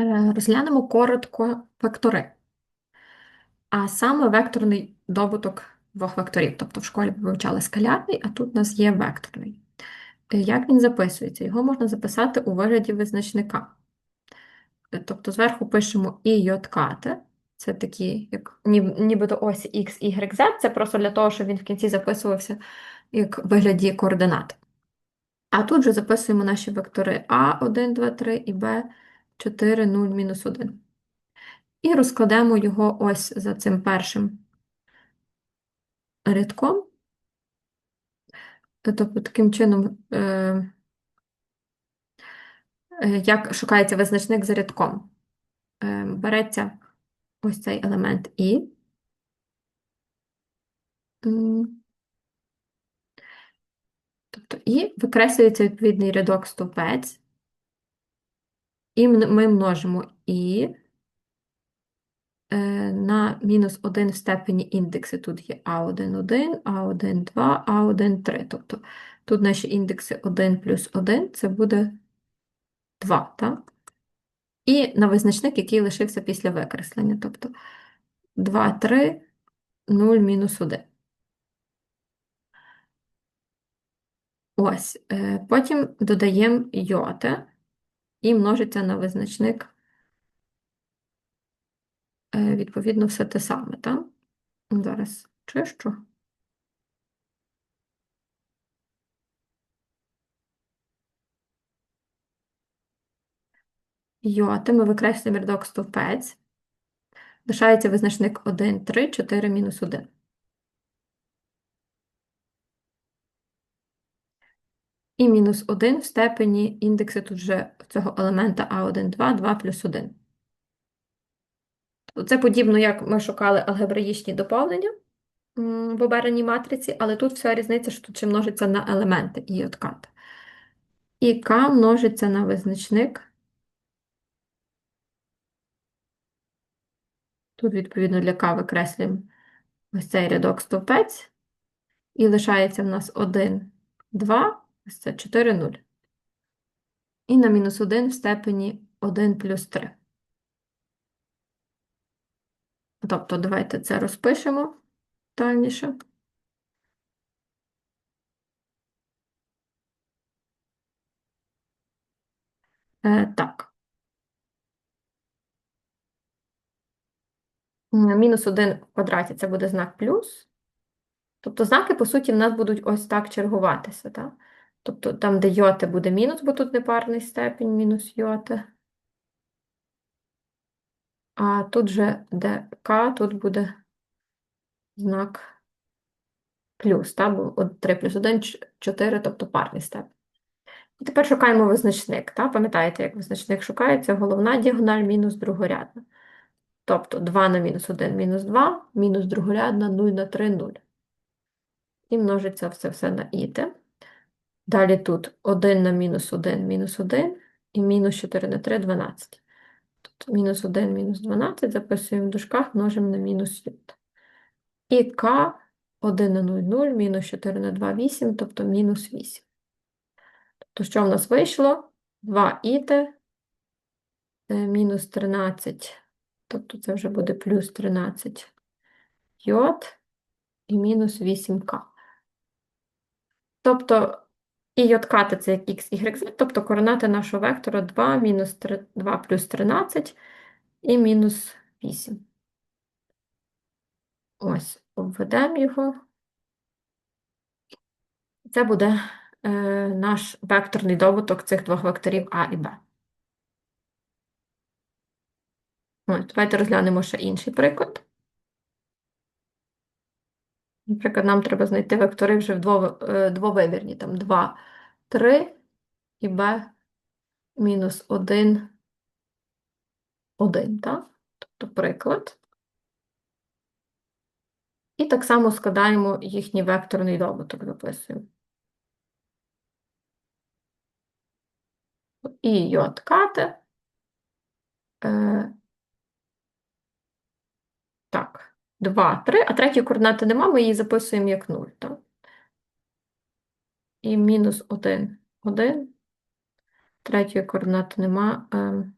Е, Розглянемо коротко вектори, а саме векторний добуток двох векторів. Тобто в школі ви вивчали скалярний, а тут у нас є векторний. Е, Як він записується? Його можна записати у вигляді визначника. Е, Тобто зверху пишемо і. Це такі, як ніб- нібито ось X, Y, Z, це просто для того, щоб він в кінці записувався як вигляді координат. А тут же записуємо наші вектори А1, 2, 3 і Б4, 0, мінус 1. І розкладемо його ось за цим першим рядком. Тобто, таким чином, е, е, як шукається визначник за рядком. Е, Береться ось цей елемент І. Тобто І викреслюється відповідний рядок стовпець. І ми множимо І е, на мінус 1 в степені індекси. Тут є А1,1, А1,2, А1,3. Тобто тут наші індекси 1 плюс 1 це буде 2, так? І на визначник, який лишився після викреслення. Тобто 2, 3, 0, мінус 1. Ось. е, Потім додаємо йоти і множиться на визначник, е, відповідно, все те саме, так? Зараз чищу. Йоти ми викреслюємо рядок стовпець. Лишається визначник 1, 3, 4, мінус 1. І мінус 1 в степені індекси тут вже цього елемента А1, 2, 2 плюс 1. Це подібно, як ми шукали алгебраїчні доповнення в обереній матриці, але тут вся різниця, що тут ще множиться на елементи і откат. І К множиться на визначник. Тут, відповідно, для К викреслюємо ось цей рядок стовпець. І лишається в нас 1, 2, ось це 4, 0. І на мінус 1 в степені 1 плюс 3. Тобто, давайте це розпишемо детальніше. Е, так. Мінус 1 в квадраті це буде знак плюс. Тобто знаки, по суті, в нас будуть ось так чергуватися. Так? Тобто там, де йоти буде мінус, бо тут непарний степінь, мінус йоти. А тут же, де К, тут буде знак плюс, так? бо 3 плюс 1 – 4, тобто парний степень. І тепер шукаємо визначник. Так? Пам'ятаєте, як визначник шукається? Головна діагональ мінус другорядна. Тобто 2 на мінус 1 мінус 2, мінус другорядна 0 на 3 0. І множиться все все на іте. Далі тут 1 на мінус 1 мінус 1 і мінус 4 на 3 12. Тут мінус 1 мінус 12 записуємо в дужках, множимо на мінус йод. І К 1 на 0 0, мінус 4 на 2 8, тобто мінус 8. Тобто що в нас вийшло? 2 іте мінус 13, тобто це вже буде плюс 13 йод і мінус 8К. Тобто і йодкати це як x, y, z, тобто координати нашого вектора 2, мінус 3, 2 плюс 13 і мінус 8. Ось, обведемо його. Це буде е, наш векторний добуток цих двох векторів А і Б. Ось, давайте розглянемо ще інший приклад. Наприклад, нам треба знайти вектори вже в е, двовимірні, там 2, 3 і b мінус 1, 1, так? Тобто приклад. І так само складаємо їхній векторний добуток, записуємо. І йод кате. Е, так, 2, 3, а третьої координати нема, ми її записуємо як 0, так? І мінус 1, 1. Третьої координати нема. Е,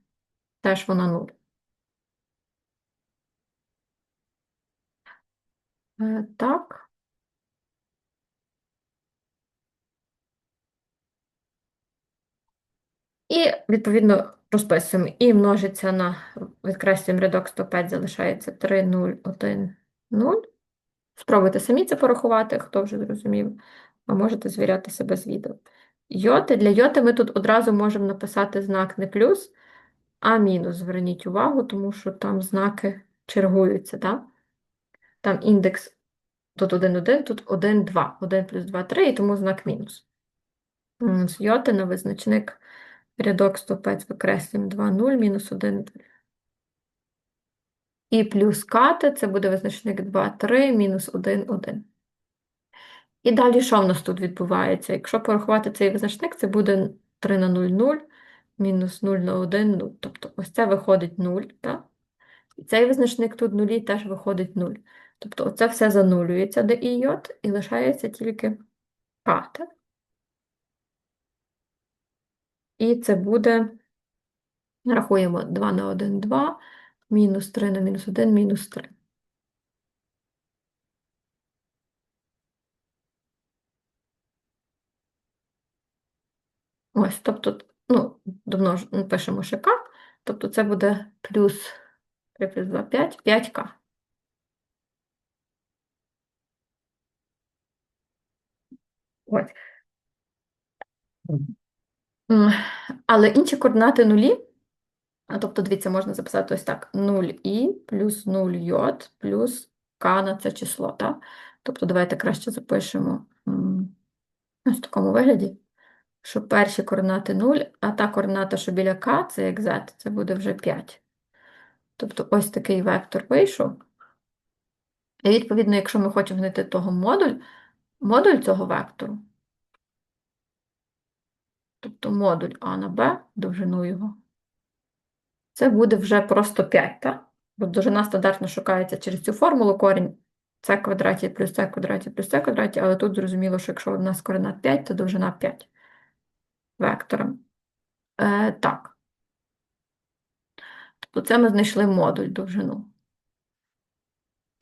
теж вона 0. Е, Так. І, відповідно, розписуємо. І множиться на відкреслюємо рядок 105, залишається 3, 0, 1, 0. Спробуйте самі це порахувати, хто вже зрозумів, а можете звіряти себе з відео. Йоти. Для йоти ми тут одразу можемо написати знак не плюс, а мінус. Зверніть увагу, тому що там знаки чергуються. Так? Там індекс тут 1, 1, тут 1, 2. 1 плюс 2, 3, і тому знак мінус. Йоти на визначник рядок 105 викреслюємо 2, 0, мінус 1, 0. І плюс кати, це буде визначник 2, 3, мінус 1, 1. І далі що в нас тут відбувається? Якщо порахувати цей визначник, це буде 3 на 0, 0, мінус 0 на 1, 0. Тобто ось це виходить 0, так? І цей визначник тут нулі теж виходить 0. Тобто оце все занулюється до і і лишається тільки К, так? І це буде, рахуємо 2 на 1, 2, мінус 3 на мінус 1, мінус 3. Ось, тобто, ну, домнож, пишемо ще К, тобто це буде плюс 3 плюс 2, 5, 5К. Ось. Але інші координати нулі, тобто, дивіться, можна записати ось так: 0і плюс 0 йод плюс К на це число, так? Тобто, давайте краще запишемо ось в такому вигляді, що перші координати 0, а та координата, що біля К, це як Z, це буде вже 5. Тобто ось такий вектор вийшов. І відповідно, якщо ми хочемо знайти того модуль, модуль цього вектору, тобто модуль А на Б, довжину його, це буде вже просто 5, так? Бо довжина стандартно шукається через цю формулу корінь С квадраті плюс С квадраті плюс С квадраті, але тут зрозуміло, що якщо у нас координат 5, то довжина 5 вектора. Е, Так. Тобто це ми знайшли модуль довжину.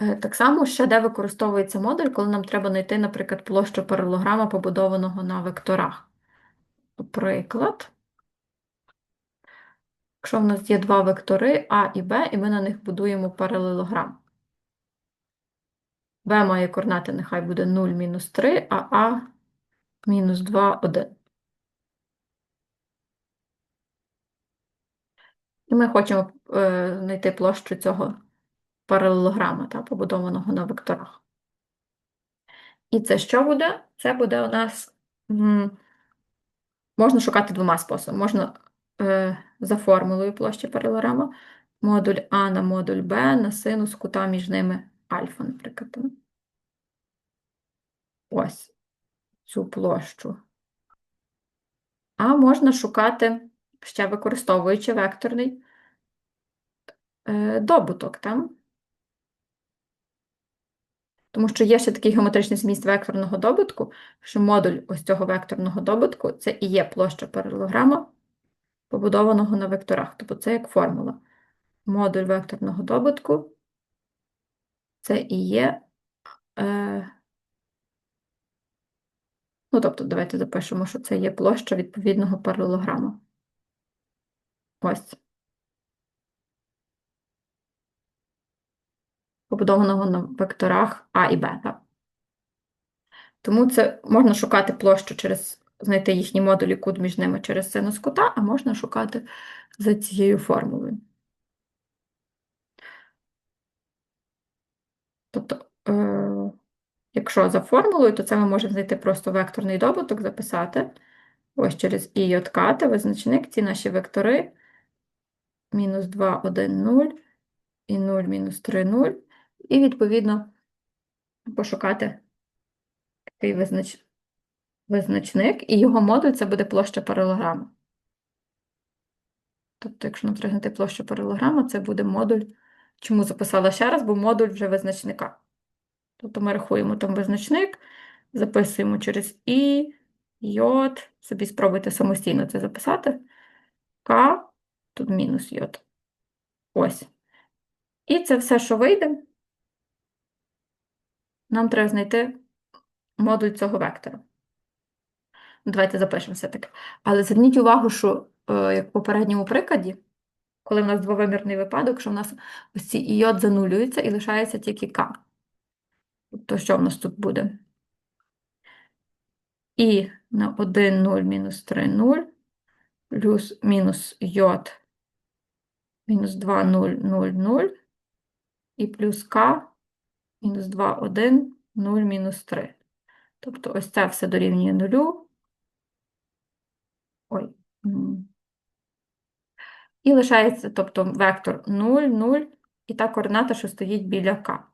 Е, Так само ще де використовується модуль, коли нам треба знайти, наприклад, площу паралограма, побудованого на векторах. Приклад. Якщо в нас є два вектори А і Б, і ми на них будуємо паралелограм. Б має координати, нехай буде 0, мінус 3, а А мінус 2, 1. І ми хочемо е, знайти площу цього паралелограма, та, побудованого на векторах. І це що буде? Це буде у нас можна шукати двома способами. Можна е, за формулою площі паралелограма, модуль А на модуль Б на синус кута між ними альфа, наприклад. Ось цю площу. А можна шукати, ще використовуючи векторний е, добуток там. Тому що є ще такий геометричний зміст векторного добутку, що модуль ось цього векторного добутку це і є площа паралелограма, побудованого на векторах. Тобто це як формула. Модуль векторного добутку це і є. Е, ну, тобто, давайте запишемо, що це є площа відповідного паралелограма. Ось. Побудованого на векторах А і Б. Тому це можна шукати площу через знайти їхні модулі кут між ними через синус кута, а можна шукати за цією формулою. Тобто, е якщо за формулою, то це ми можемо знайти просто векторний добуток, записати. Ось через і й откати визначник, ці наші вектори мінус 2, 1, 0, і 0, мінус 3, 0. І, відповідно, пошукати такий визнач... визначник, і його модуль це буде площа паралограма. Тобто, якщо треба площу паралограма, це буде модуль. Чому записала ще раз, бо модуль вже визначника. Тобто ми рахуємо там визначник, записуємо через І, йод, собі спробуйте самостійно це записати. К, тут мінус йод. Ось. І це все, що вийде, нам треба знайти модуль цього вектора. Давайте запишемо все-таки. Але зверніть увагу, що, е, як в попередньому прикладі, коли в нас двовимірний випадок, що в нас ось ці іод занулюються і лишається тільки К. Тобто, що в нас тут буде? І на 1, 0, мінус 3, 0, плюс мінус йод, мінус 2, 0, 0, 0, і плюс К, мінус 2, 1, 0, мінус 3. Тобто ось це все дорівнює нулю. Ой. І лишається, тобто, вектор 0, 0, і та координата, що стоїть біля К.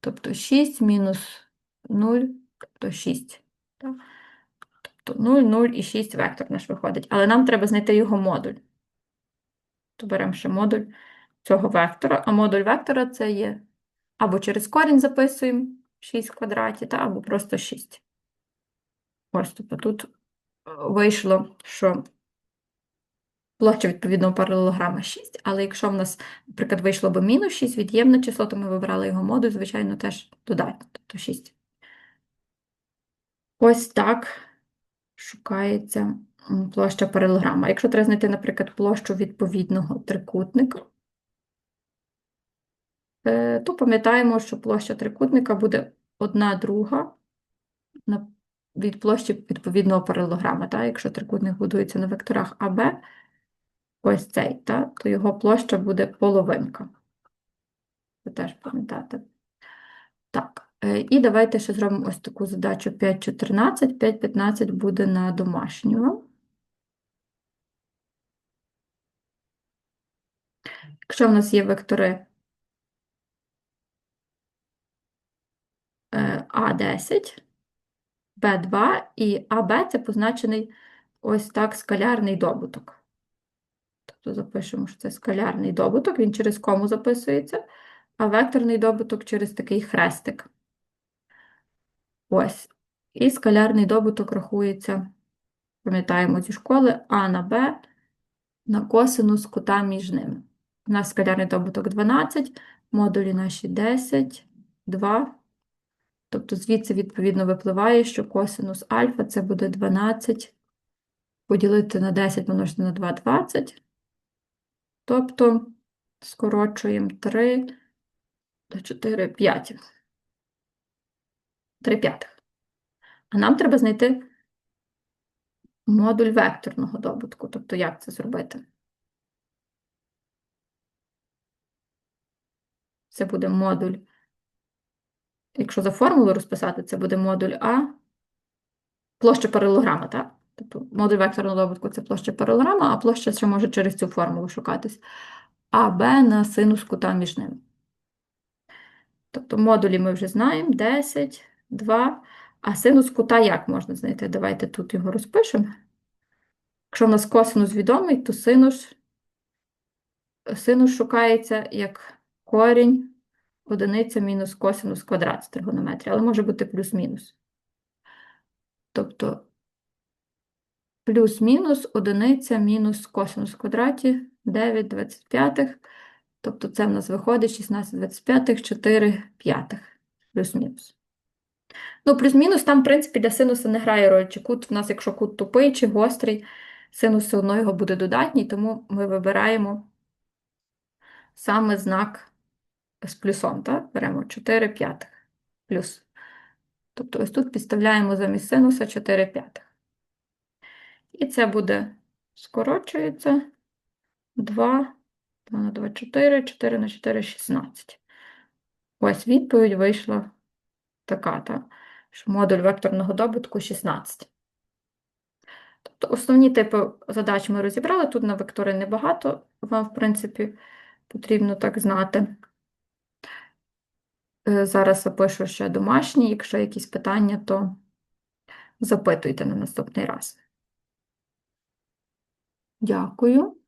Тобто 6 мінус 0, тобто 6. Так? Тобто 0, 0 і 6 вектор наш виходить. Але нам треба знайти його модуль. То беремо ще модуль цього вектора, а модуль вектора це є або через корінь записуємо 6 в квадраті, та, або просто 6. Ось, тобто тут е, вийшло, що площа відповідного паралелограма 6, але якщо в нас, наприклад, вийшло б мінус 6 від'ємне число, то ми вибрали його модуль, звичайно, теж додатньо, тобто 6. Ось так шукається площа паралелограма. Якщо треба знайти, наприклад, площу відповідного трикутника, то пам'ятаємо, що площа трикутника буде 1 друга від площі відповідного паралелограма. Та? Якщо трикутник будується на векторах АБ, ось цей, та? то його площа буде половинка. Це теж пам'ятати. Так, е, і давайте ще зробимо ось таку задачу 5.14. 5.15 буде на домашнього. Якщо в нас є вектори е, А10, Б2 і АБ це позначений ось так скалярний добуток. Тобто запишемо, що це скалярний добуток, він через кому записується, а векторний добуток через такий хрестик. Ось. І скалярний добуток рахується, пам'ятаємо зі школи, А на Б на косинус кута між ними. У нас скалярний добуток 12, модулі наші 10, 2. Тобто звідси, відповідно, випливає, що косинус альфа це буде 12 поділити на 10 помножити на 2 – 20. Тобто скорочуємо 3 до 4 5. 3 п'ятих. А нам треба знайти модуль векторного добутку. Тобто, як це зробити? Це буде модуль, якщо за формулу розписати, це буде модуль А, площа паралелограма, так? Тобто модуль векторного добутку це площа паралелограма, а площа ще може через цю формулу шукатись. АБ на синус кута між ними. Тобто модулі ми вже знаємо 10, 2. А синус кута як можна знайти? Давайте тут його розпишемо. Якщо в нас косинус відомий, то синус, синус шукається як корінь одиниця мінус косинус квадрат з тригонометрії, але може бути плюс-мінус. Тобто плюс-мінус одиниця мінус косинус квадраті 9 25. Тобто це в нас виходить 16 25, 4 п'ятих. Плюс-мінус. Ну, плюс-мінус там, в принципі, для синуса не грає роль, чи кут в нас, якщо кут тупий чи гострий, синус все одно його буде додатній, тому ми вибираємо саме знак з плюсом, так? Беремо 4 п'ятих плюс. Тобто ось тут підставляємо замість синуса 4 п'ятих. І це буде скорочується 2, 2 на 2, 4, 4 на 4, 16. Ось відповідь вийшла така, так? що модуль векторного добутку 16. Тобто основні типи задач ми розібрали. Тут на вектори небагато, вам, в принципі, потрібно так знати. Е, Зараз запишу ще домашні. Якщо якісь питання, то запитуйте на наступний раз. Дякую.